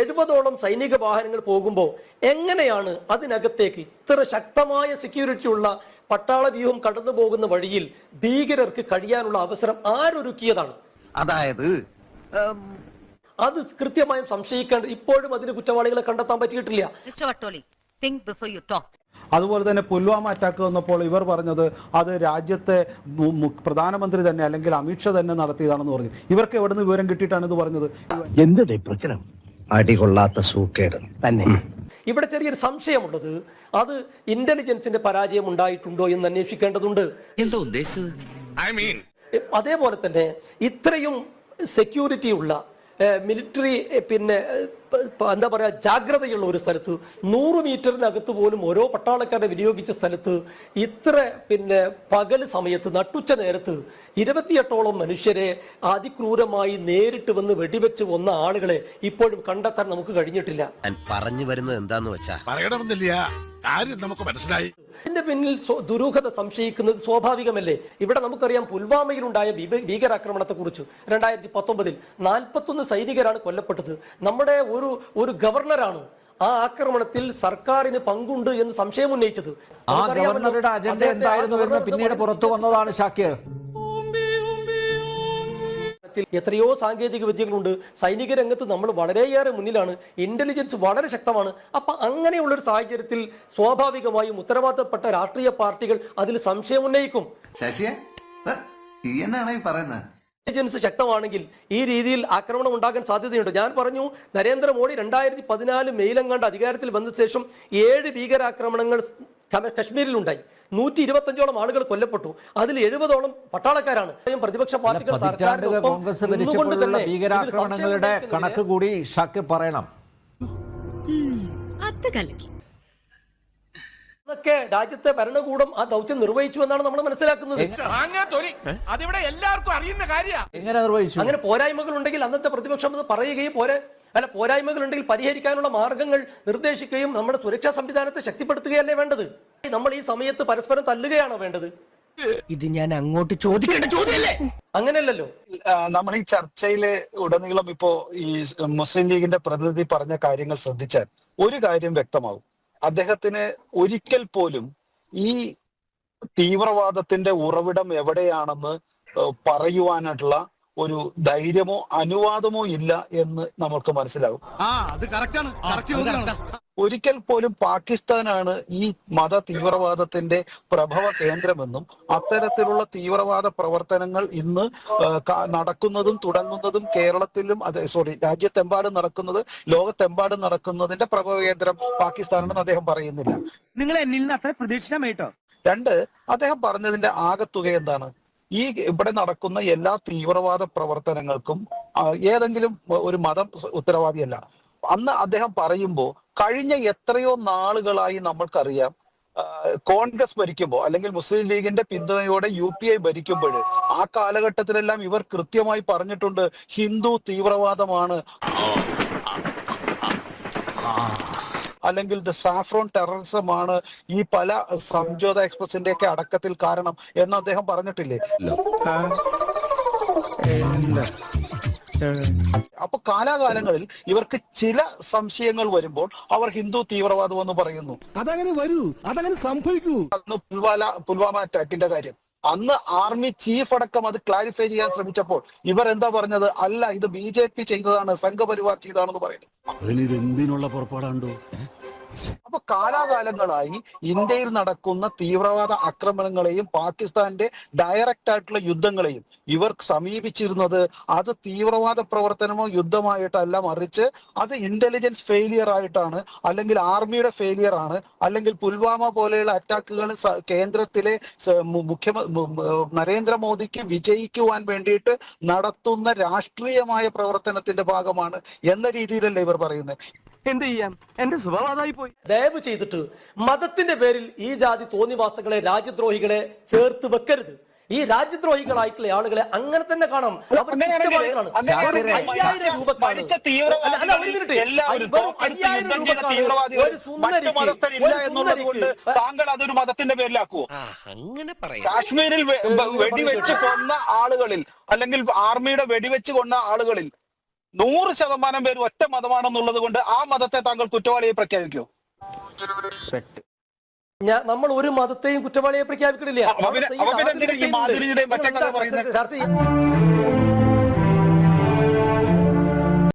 എഴുപതോളം സൈനിക വാഹനങ്ങൾ പോകുമ്പോൾ എങ്ങനെയാണ് അതിനകത്തേക്ക് ഇത്ര ശക്തമായ സെക്യൂരിറ്റി ഉള്ള പട്ടാള വ്യൂഹം കടന്നു പോകുന്ന വഴിയിൽ ഭീകരർക്ക് കഴിയാനുള്ള അവസരം ആരൊരുക്കിയതാണ്? അതായത് അത് കൃത്യമായും സംശയിക്കേണ്ട ഇപ്പോഴും അതിന് കുറ്റവാളികളെ കണ്ടെത്താൻ പറ്റിയിട്ടില്ല. Mr. Vatoli, think before you അതുപോലെ തന്നെ പുൽവാമ അറ്റാക്ക് വന്നപ്പോൾ ഇവർ പറഞ്ഞത് അത് രാജ്യത്തെ പ്രധാനമന്ത്രി തന്നെ അല്ലെങ്കിൽ അമിത്ഷാ തന്നെ നടത്തിയതാണെന്ന് പറഞ്ഞു. ഇവർക്ക് എവിടെ നിന്ന് വിവരം കിട്ടിയിട്ടാണ് ഇത് പറഞ്ഞത്? എന്തിടെ പ്രശ്നം? അടികൊള്ളാത്ത സൂക്കേട്. തന്നെ. ഇവിടെ ചെറിയൊരു സംശയമുള്ളത്. അത് ഇന്റലിജൻസിന്റെ പരാജയം ഉണ്ടായിട്ടുണ്ടോ എന്ന് അന്വേഷിക്കേണ്ടതുണ്ട്. എന്തോ ഉദ്ദേശിച്ചത്? അതേപോലെ തന്നെ ഇത്രയും സെക്യൂരിറ്റി ഉള്ള മിലിറ്ററി പിന്നെ എന്താ പറയുക ജാഗ്രതയുള്ള ഒരു സ്ഥലത്ത് നൂറ് മീറ്ററിനകത്ത് പോലും ഓരോ പട്ടാളക്കാരെ വിനിയോഗിച്ച സ്ഥലത്ത് ഇത്ര പിന്നെ പകൽ സമയത്ത് നട്ടുച്ച നേരത്ത് ഇരുപത്തിയെട്ടോളം മനുഷ്യരെ അതിക്രൂരമായി നേരിട്ട് വന്ന് വെടിവെച്ച് വന്ന ആളുകളെ ഇപ്പോഴും കണ്ടെത്താൻ നമുക്ക് കഴിഞ്ഞിട്ടില്ല. ഞാൻ പറഞ്ഞു വരുന്നത് എന്താന്ന് വെച്ചാൽ പറയണമെന്നില്ല. കാര്യം നമുക്ക് മനസ്സിലായി. ഇതിന്റെ പിന്നിൽ ദുരൂഹത സംശയിക്കുന്നത് സ്വാഭാവികമല്ലേ? ഇവിടെ നമുക്കറിയാം പുൽവാമയിലുണ്ടായ ഉണ്ടായ ഭീകരാക്രമണത്തെ കുറിച്ച് രണ്ടായിരത്തി പത്തൊമ്പതിൽ നാൽപ്പത്തൊന്ന് സൈനികരാണ് കൊല്ലപ്പെട്ടത്. നമ്മുടെ ഒരു ഒരു ഗവർണറാണ് ആ ആക്രമണത്തിൽ സർക്കാരിന് പങ്കുണ്ട് എന്ന് സംശയം ഉന്നയിച്ചത് ആ ഗവർണറുടെ അജണ്ട എന്തായിരുന്നു എന്ന് പിന്നീട് പുറത്തു വന്നതാണ് ഷാക്കിർ. ത്തിൽ എത്രയോ സാങ്കേതിക വിദ്യകളുണ്ട്. സൈനിക രംഗത്ത് നമ്മൾ വളരെയേറെ മുന്നിലാണ്. ഇന്റലിജൻസ് വളരെ ശക്തമാണ്. അപ്പൊ അങ്ങനെയുള്ള ഒരു സാഹചര്യത്തിൽ സ്വാഭാവികമായും ഉത്തരവാദിത്തപ്പെട്ട രാഷ്ട്രീയ പാർട്ടികൾ അതിൽ സംശയം ഉന്നയിക്കും. ഇന്റലിജൻസ് ശക്തമാണെങ്കിൽ ഈ രീതിയിൽ ആക്രമണം ഉണ്ടാകാൻ സാധ്യതയുണ്ട്. ഞാൻ പറഞ്ഞു നരേന്ദ്രമോദി രണ്ടായിരത്തി പതിനാല് മെയിലെങ്ങാണ്ട് അധികാരത്തിൽ വന്ന ശേഷം ഏഴ് ഭീകരാക്രമണങ്ങൾ കശ്മീരിലുണ്ടായി. നൂറ്റി ഇരുപത്തഞ്ചോളം ആളുകൾ കൊല്ലപ്പെട്ടു. അതിൽ എഴുപതോളം പട്ടാളക്കാരാണ്. പ്രതിപക്ഷ പാർട്ടികൾ കോൺഗ്രസ് ഭരിച്ചപ്പോഴുള്ള ഭീകരാക്രമണങ്ങളുടെ കണക്ക് കൂടി ഷാക്കിർ പറയണം. അതൊക്കെ രാജ്യത്തെ ഭരണകൂടം ആ ദൗത്യം നിർവഹിച്ചു എന്നാണ് നമ്മൾ മനസ്സിലാക്കുന്നത്. അതിവിടെ എല്ലാവർക്കും അറിയുന്ന കാര്യമാണ് എങ്ങനെ നിർവഹിച്ചു? അങ്ങനെ പോരായ്മകൾ ഉണ്ടെങ്കിൽ അന്നത്തെ പ്രതിപക്ഷം പറയുകയും പോരെ. അല്ല പോരായ്മകൾ ഉണ്ടെങ്കിൽ പരിഹരിക്കാനുള്ള മാർഗങ്ങൾ നിർദ്ദേശിക്കുകയും നമ്മുടെ സുരക്ഷാ സംവിധാനത്തെ ശക്തിപ്പെടുത്തുകയല്ലേ വേണ്ടത്? നമ്മൾ ഈ സമയത്ത് പരസ്പരം തല്ലുകയാണോ വേണ്ടത്? ഇത് ഞാൻ അങ്ങോട്ട് ചോദിക്കേണ്ട ചോദ്യമല്ലേ? അങ്ങനെയല്ലല്ലോ. നമ്മൾ ഈ ചർച്ചയിൽ ഉടനീളം ഇപ്പോ ഈ മുസ്ലിം ലീഗിന്റെ പ്രതിനിധി പറഞ്ഞ കാര്യങ്ങൾ ശ്രദ്ധിച്ചാൽ ഒരു കാര്യം വ്യക്തമാകും. അദ്ദേഹത്തിന് ഒരിക്കൽ പോലും ഈ തീവ്രവാദത്തിന്റെ ഉറവിടം എവിടെയാണെന്ന് ഏഹ് പറയുവാനുള്ള ഒരു ധൈര്യമോ അനുവാദമോ ഇല്ല എന്ന് നമുക്ക് മനസ്സിലാകും. ഒരിക്കൽ പോലും പാകിസ്ഥാനാണ് ഈ മത തീവ്രവാദത്തിന്റെ പ്രഭവ കേന്ദ്രമെന്നും അത്തരത്തിലുള്ള തീവ്രവാദ പ്രവർത്തനങ്ങൾ ഇന്ന് നടക്കുന്നതും തുടങ്ങുന്നതും കേരളത്തിലും അതെ സോറി രാജ്യത്തെമ്പാടും നടക്കുന്നത് ലോകത്തെമ്പാടും നടക്കുന്നതിന്റെ പ്രഭവ കേന്ദ്രം പാകിസ്ഥാനാണെന്ന് അദ്ദേഹം പറയുന്നില്ല. നിങ്ങൾ എന്നിൽ നിന്ന് അത്ര പ്രതീക്ഷിക്കാൻ രണ്ട് അദ്ദേഹം പറഞ്ഞതിന്റെ ആകത്തുക എന്താണ്? ഈ ഇവിടെ നടക്കുന്ന എല്ലാ തീവ്രവാദ പ്രവർത്തനങ്ങൾക്കും ഏതെങ്കിലും ഒരു മതം ഉത്തരവാദിയല്ല. അന്ന് അദ്ദേഹം പറയുമ്പോൾ കഴിഞ്ഞ എത്രയോ നാളുകളായി നമ്മൾക്കറിയാം കോൺഗ്രസ് ഭരിക്കുമ്പോൾ അല്ലെങ്കിൽ മുസ്ലിം ലീഗിന്റെ പിന്തുണയോടെ യു പി ഐ ഭരിക്കുമ്പോൾ ആ കാലഘട്ടത്തിലെല്ലാം ഇവർ കൃത്യമായി പറഞ്ഞിട്ടുണ്ട് ഹിന്ദു തീവ്രവാദമാണ്. അല്ലെങ്കിൽ ദ സാഫ്രോൺ ടെററിസം ആണ് ഈ പല സംജോത എക്സ്പ്രസിന്റെ ഒക്കെ അടക്കത്തിൽ കാരണം എന്ന് അദ്ദേഹം പറഞ്ഞിട്ടില്ലേ? അപ്പൊ കാലാകാലങ്ങളിൽ ഇവർക്ക് ചില സംശയങ്ങൾ വരുമ്പോൾ അവർ ഹിന്ദു തീവ്രവാദം എന്ന് പറയുന്നു. അതങ്ങനെ വരൂ. അതങ്ങനെ സംഭവിക്കൂ. പുൽവാല പുൽവാമ അറ്റാക്കിന്റെ കാര്യം. അന്ന് ആർമി ചീഫ് അടക്കം അത് ക്ലാരിഫൈ ചെയ്യാൻ ശ്രമിച്ചപ്പോൾ ഇവർ എന്താ പറഞ്ഞത്? അല്ല ഇത് ബി ജെ പി ചെയ്തതാണ് സംഘപരിവാർ ചെയ്തതാണെന്ന് പറയുന്നത് എന്തിനുള്ള അപ്പൊ കാലാകാലങ്ങളായി ഇന്ത്യയിൽ നടക്കുന്ന തീവ്രവാദ ആക്രമണങ്ങളെയും പാകിസ്ഥാന്റെ ഡയറക്റ്റ് ആയിട്ടുള്ള യുദ്ധങ്ങളെയും ഇവർ സമീപിച്ചിരുന്നത് അത് തീവ്രവാദ പ്രവർത്തനമോ യുദ്ധമായിട്ടല്ല മറിച്ച് അത് ഇന്റലിജൻസ് ഫെയിലിയർ ആയിട്ടാണ് അല്ലെങ്കിൽ ആർമിയുടെ ഫെയിലിയർ ആണ് അല്ലെങ്കിൽ പുൽവാമ പോലെയുള്ള അറ്റാക്കുകൾ കേന്ദ്രത്തിലെ മുഖ്യമന്ത്രി നരേന്ദ്രമോദിക്ക് വിജയിക്കുവാൻ വേണ്ടിയിട്ട് നടത്തുന്ന രാഷ്ട്രീയമായ പ്രവർത്തനത്തിന്റെ ഭാഗമാണ് എന്ന രീതിയിലല്ലേ ഇവർ പറയുന്നത്? എന്ത് ചെയ്യാം? എന്റെ സ്വഭാവമായി പോയി ദയവ് ചെയ്തിട്ട് മതത്തിന്റെ പേരിൽ ഈ ജാതി തോന്നിവാസങ്ങളെ രാജ്യദ്രോഹികളെ ചേർത്ത് വെക്കരുത്. ഈ രാജ്യദ്രോഹികളായിട്ടുള്ള ആളുകളെ അങ്ങനെ തന്നെ കാണാം താങ്കൾ അതൊരു മതത്തിന്റെ പേരിലാക്കുവോ? അങ്ങനെ പറയാം. കാശ്മീരിൽ വെടിവെച്ച് കൊന്ന ആളുകളിൽ അല്ലെങ്കിൽ ആർമിയുടെ വെടിവെച്ച് കൊന്ന ആളുകളിൽ നൂറ് ശതമാനം പേര് ഒറ്റ മതമാണെന്നുള്ളത് കൊണ്ട് ആ മതത്തെ താങ്കൾ കുറ്റവാളിയെ പ്രഖ്യാപിക്കോ? ഞാൻ നമ്മൾ ഒരു മതത്തെയും കുറ്റവാളിയെ പ്രഖ്യാപിക്കണില്ല? ചർച്ച ചെയ്യാം